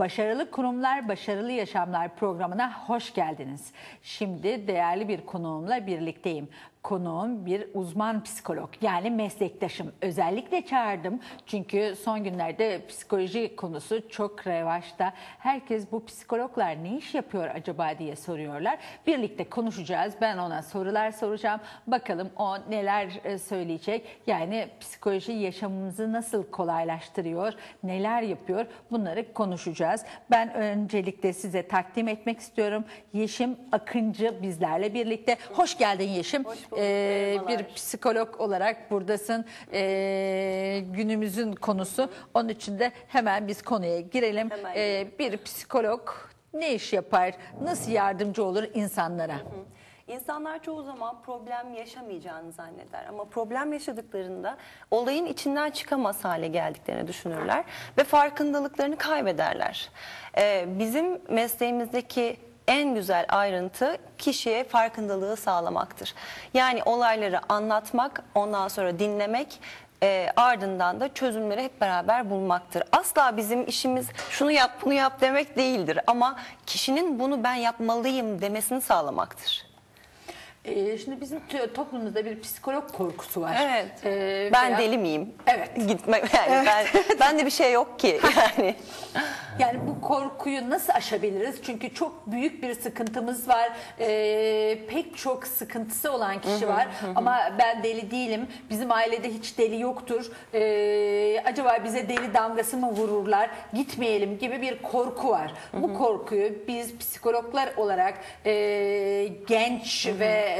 Başarılı Kurumlar, Başarılı Yaşamlar programına hoş geldiniz. Şimdi değerli bir konuğumla birlikteyim. Konuğum bir uzman psikolog yani meslektaşım. Özellikle çağırdım çünkü son günlerde psikoloji konusu çok revaçta. Herkes bu psikologlar ne iş yapıyor acaba diye soruyorlar. Birlikte konuşacağız. Ben ona sorular soracağım. Bakalım o neler e, söyleyecek. Yani psikoloji yaşamımızı nasıl kolaylaştırıyor, neler yapıyor bunları konuşacağız. Ben öncelikle size takdim etmek istiyorum. Yeşim Akıncı bizlerle birlikte. Hoş geldin Yeşim. Hoş Ee, bir psikolog olarak buradasın. Ee, günümüzün konusu. Onun için de hemen biz konuya girelim. Hemen Ee, bir psikolog ne iş yapar? Nasıl yardımcı olur insanlara? İnsanlar çoğu zaman problem yaşamayacağını zanneder ama problem yaşadıklarında olayın içinden çıkamaz hale geldiklerini düşünürler ve farkındalıklarını kaybederler. Ee, bizim mesleğimizdeki en güzel ayrıntı kişiye farkındalığı sağlamaktır. Yani olayları anlatmak, ondan sonra dinlemek e, ardından da çözümleri hep beraber bulmaktır. Asla bizim işimiz şunu yap bunu yap demek değildir ama kişinin bunu ben yapmalıyım demesini sağlamaktır. Ee, şimdi bizim toplumumuzda bir psikolog korkusu var. Evet. Ee, ben veya- deli miyim? Evet. Gitme yani ben ben de bir şey yok ki yani. Yani bu korkuyu nasıl aşabiliriz? Çünkü çok büyük bir sıkıntımız var. Ee, pek çok sıkıntısı olan kişi var. Ama ben deli değilim. Bizim ailede hiç deli yoktur. Ee, acaba bize deli damgası mı vururlar? Gitmeyelim gibi bir korku var. Bu korkuyu biz psikologlar olarak e, genç ve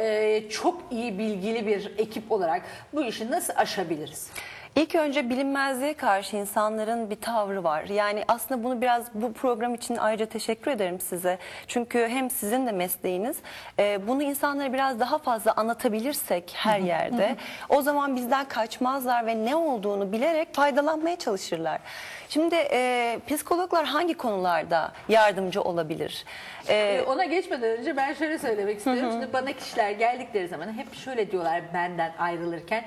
çok iyi bilgili bir ekip olarak bu işi nasıl aşabiliriz? İlk önce bilinmezliğe karşı insanların bir tavrı var. Yani aslında bunu biraz bu program için ayrıca teşekkür ederim size. Çünkü hem sizin de mesleğiniz e, bunu insanlara biraz daha fazla anlatabilirsek her yerde o zaman bizden kaçmazlar ve ne olduğunu bilerek faydalanmaya çalışırlar. Şimdi e, psikologlar hangi konularda yardımcı olabilir? E, Ona geçmeden önce ben şöyle söylemek istiyorum. Şimdi bana kişiler geldikleri zaman hep şöyle diyorlar benden ayrılırken.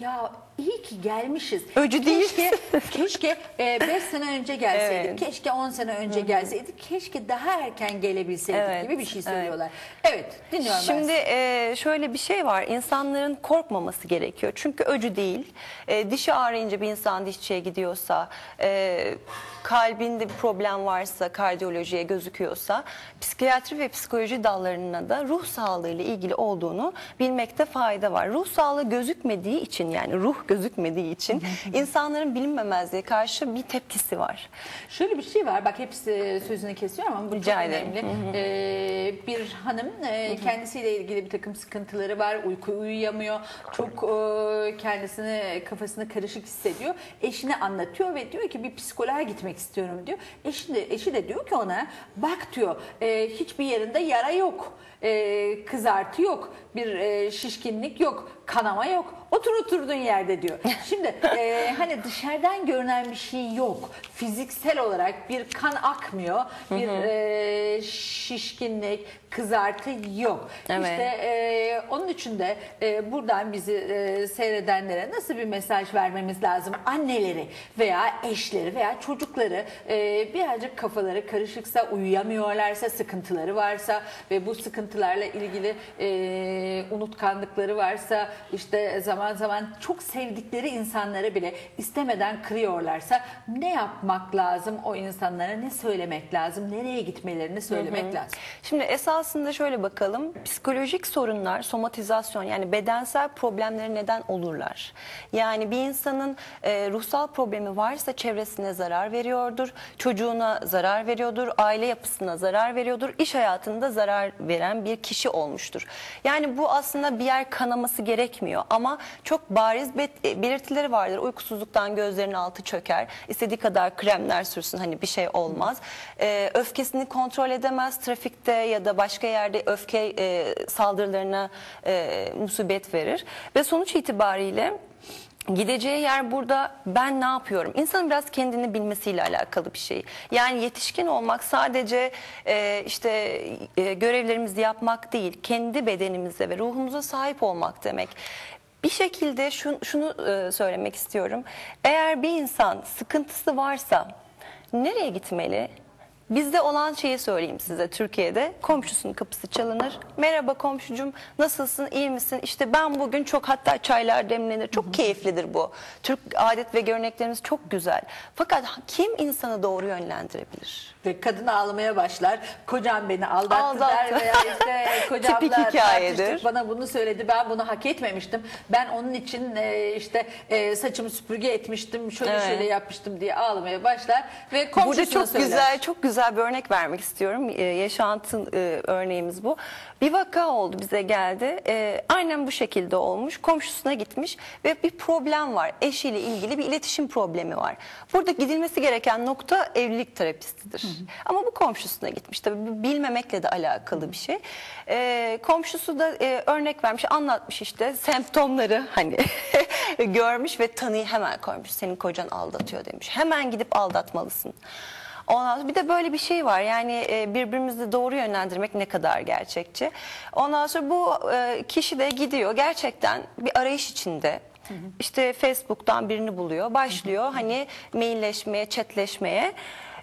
Ya iyi ki gelmişiz. Öcü değil. Keşke, keşke 5 sene önce gelseydik. Evet. Keşke 10 sene önce gelseydik. Keşke daha erken gelebilseydik Evet, gibi bir şey evet. söylüyorlar. Evet, dinliyorum Şimdi ben. e, şöyle bir şey var. İnsanların korkmaması gerekiyor. Çünkü öcü değil. E, dişi ağrıyınca bir insan dişçiye gidiyorsa, e, kalbinde bir problem varsa, kardiyolojiye gözüküyorsa, psikiyatri ve psikoloji dallarına da ruh sağlığı ile ilgili olduğunu bilmekte fayda var. Ruh sağlığı gözükmediği için yani ruh gözükmediği için insanların bilinmemezliğe karşı bir tepkisi var. Şöyle bir şey var. Bak hepsi sözünü kesiyorum ama bu Rica çok ederim. önemli. Ee, bir hanım e, kendisiyle ilgili bir takım sıkıntıları var. Uyku uyuyamıyor. Çok e, kendisini kafasını karışık hissediyor. Eşine anlatıyor ve diyor ki bir psikoloğa gitmek istiyorum diyor. Eşi de, eşi de diyor ki ona bak diyor e, hiçbir yerinde yara yok. E, kızartı yok. Bir e, şişkinlik yok. Kanama yok. Otur oturduğun yerde diyor. Şimdi e, hani dışarıdan görünen bir şey yok. Fiziksel olarak bir kan akmıyor. Bir e, şişkinlik, kızartı yok. Evet. İşte e, onun için de e, buradan bizi e, seyredenlere nasıl bir mesaj vermemiz lazım? Anneleri veya eşleri veya çocukları e, birazcık kafaları karışıksa, uyuyamıyorlarsa, sıkıntıları varsa ve bu sıkıntılarla ilgili e, unutkanlıkları varsa, işte zaman zaman çok sevdikleri insanları bile istemeden kırıyorlarsa ne yapmak lazım o insanlara? Ne söylemek lazım? Nereye gitmelerini söylemek lazım? Şimdi esasında şöyle bakalım. Psikolojik sorunlar, somatizasyon yani bedensel problemleri neden olurlar? Yani bir insanın e, ruhsal problemi varsa çevresine zarar veriyordur, çocuğuna zarar veriyordur, aile yapısına zarar veriyordur, iş hayatında zarar veren bir kişi olmuştur. Yani bu aslında bir yer kanaması gerekmiyor ama çok bariz bet- e, belirtileri vardır. Uykusuzluktan gözlerinin altı çöker, istediği kadar kremler sürsün hani bir şey olmaz. E, öfkesini kontrol edemez, trafikte ya da başka yerde öfke e, saldırılarına e, musibet verir ve sonuç itibariyle Gideceği yer burada ben ne yapıyorum? İnsanın biraz kendini bilmesiyle alakalı bir şey. Yani yetişkin olmak sadece e, işte e, görevlerimizi yapmak değil, kendi bedenimize ve ruhumuza sahip olmak demek. Bir şekilde şunu, şunu e, söylemek istiyorum. Eğer bir insan sıkıntısı varsa nereye gitmeli? Bizde olan şeyi söyleyeyim size Türkiye'de. Komşusunun kapısı çalınır. Merhaba komşucum nasılsın iyi misin? İşte ben bugün çok hatta çaylar demlenir. Çok keyiflidir bu. Türk adet ve göreneklerimiz çok güzel. Fakat kim insanı doğru yönlendirebilir? Ve kadın ağlamaya başlar. Kocam beni aldattı, Aldattı. der veya işte kocamla Tipik hikayedir. tartıştık, bana bunu söyledi. Ben bunu hak etmemiştim. Ben onun için e, işte e, saçımı süpürge etmiştim. Şöyle Evet. şöyle yapmıştım diye ağlamaya başlar ve komşusuna Burada çok söyler. güzel çok güzel bir örnek vermek istiyorum. Ee, yaşantı e, örneğimiz bu. Bir vaka oldu bize geldi. Ee, aynen bu şekilde olmuş. Komşusuna gitmiş ve bir problem var. Eşiyle ilgili bir iletişim problemi var. Burada gidilmesi gereken nokta evlilik terapistidir. Ama bu komşusuna gitmiş. Tabii bu bilmemekle de alakalı bir şey. Ee, komşusu da e, örnek vermiş, anlatmış işte semptomları hani görmüş ve tanıyı hemen koymuş. Senin kocan aldatıyor demiş. Hemen gidip aldatmalısın. Ondan sonra bir de böyle bir şey var yani e, birbirimizi doğru yönlendirmek ne kadar gerçekçi. Ondan sonra bu e, kişi de gidiyor gerçekten bir arayış içinde. İşte Facebook'tan birini buluyor, başlıyor hani mailleşmeye, chatleşmeye.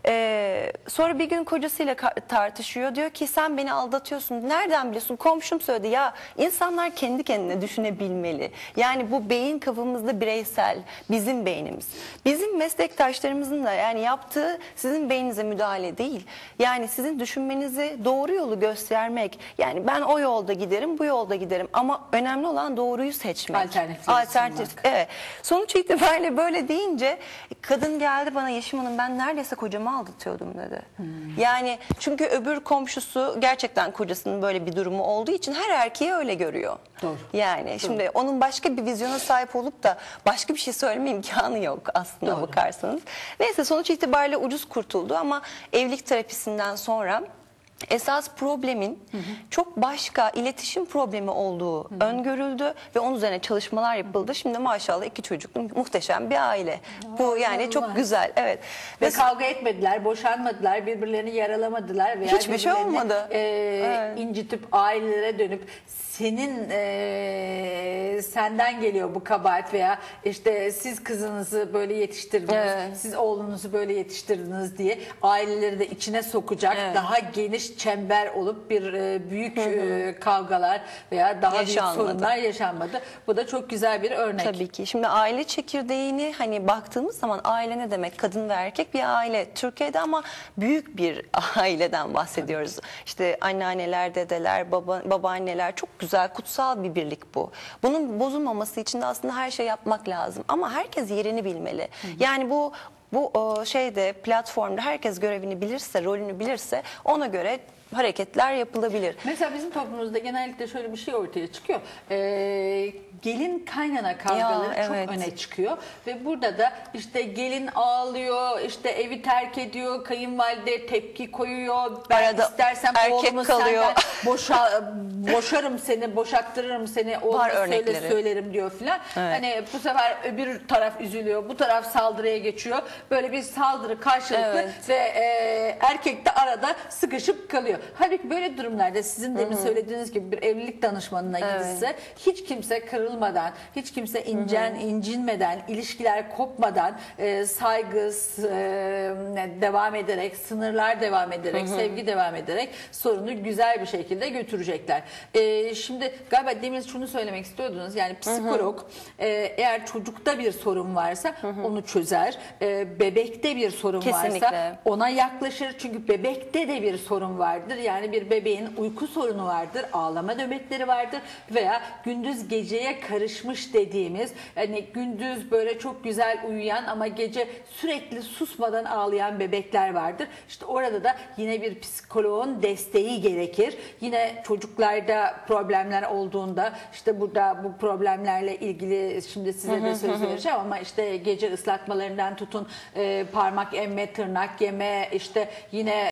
Ee, sonra bir gün kocasıyla tartışıyor. Diyor ki sen beni aldatıyorsun. Nereden biliyorsun? Komşum söyledi. Ya insanlar kendi kendine düşünebilmeli. Yani bu beyin kafamızda bireysel. Bizim beynimiz. Bizim meslektaşlarımızın da yani yaptığı sizin beyninize müdahale değil. Yani sizin düşünmenizi doğru yolu göstermek. Yani ben o yolda giderim, bu yolda giderim. Ama önemli olan doğruyu seçmek. Alternatifleri Alternatif. sunmak. Evet. Sonuç itibariyle böyle deyince kadın geldi bana Yeşim Hanım ben neredeyse aldatıyordum dedi. Yani çünkü öbür komşusu gerçekten kocasının böyle bir durumu olduğu için her erkeği öyle görüyor. Doğru. Yani şimdi onun başka bir vizyona sahip olup da başka bir şey söyleme imkanı yok aslında Doğru. bakarsanız. Neyse sonuç itibariyle ucuz kurtuldu ama evlilik terapisinden sonra esas problemin çok başka iletişim problemi olduğu öngörüldü ve onun üzerine çalışmalar yapıldı. Şimdi maşallah iki çocuklu muhteşem bir aile. Bu yani çok güzel. Evet. Ve Ve kavga etmediler, boşanmadılar, birbirlerini yaralamadılar veya Hiçbir şey olmadı. e, Evet. incitip ailelere dönüp senin e, senden geliyor bu kabahat veya işte siz kızınızı böyle yetiştirdiniz, Evet. siz oğlunuzu böyle yetiştirdiniz diye aileleri de içine sokacak Evet. daha geniş çember olup bir e, büyük e, kavgalar veya daha Yaşanmadı. büyük sorunlar yaşanmadı. Bu da çok güzel bir örnek. Tabii ki. Şimdi aile çekirdeğini hani baktığımız zaman aile ne demek? Kadın ve erkek bir aile. Türkiye'de ama büyük bir aileden bahsediyoruz. İşte anneanneler, dedeler, baba, babaanneler çok güzel, kutsal bir birlik bu. Bunun bozulmaması için de aslında her şey yapmak lazım. Ama herkes yerini bilmeli. Yani bu bu şeyde platformda herkes görevini bilirse, rolünü bilirse ona göre hareketler yapılabilir. Mesela bizim toplumumuzda genellikle şöyle bir şey ortaya çıkıyor. Ee, gelin kaynana kavgaları Ya, çok evet. öne çıkıyor. Ve burada da işte gelin ağlıyor, işte evi terk ediyor, kayınvalide tepki koyuyor. Ben Arada istersem erkek kalıyor. senden boşa, boşarım seni, boşattırırım seni, oğluma söyle söylerim diyor filan. Evet. Hani bu sefer öbür taraf üzülüyor, bu taraf saldırıya geçiyor. Böyle bir saldırı karşılıklı Evet. ve e, erkek de arada sıkışıp kalıyor. Halbuki böyle durumlarda sizin demin söylediğiniz gibi bir evlilik danışmanına gidilse hiç kimse kırılmadan, hiç kimse incen, incinmeden, ilişkiler kopmadan e, saygı s- e, devam ederek, sınırlar devam ederek, sevgi devam ederek sorunu güzel bir şekilde götürecekler. E, şimdi galiba demin şunu söylemek istiyordunuz. Yani psikolog e, eğer çocukta bir sorun varsa onu çözer. E, bebekte bir sorun varsa Kesinlikle. ona yaklaşır çünkü bebekte de bir sorun vardır. Yani bir bebeğin uyku sorunu vardır, ağlama nöbetleri vardır veya gündüz geceye karışmış dediğimiz hani gündüz böyle çok güzel uyuyan ama gece sürekli susmadan ağlayan bebekler vardır. İşte orada da yine bir psikoloğun desteği gerekir. Yine çocuklarda problemler olduğunda işte burada bu problemlerle ilgili şimdi size de söz vereceğim ama işte gece ıslatmalarından tutun e, parmak emme, tırnak yeme, işte yine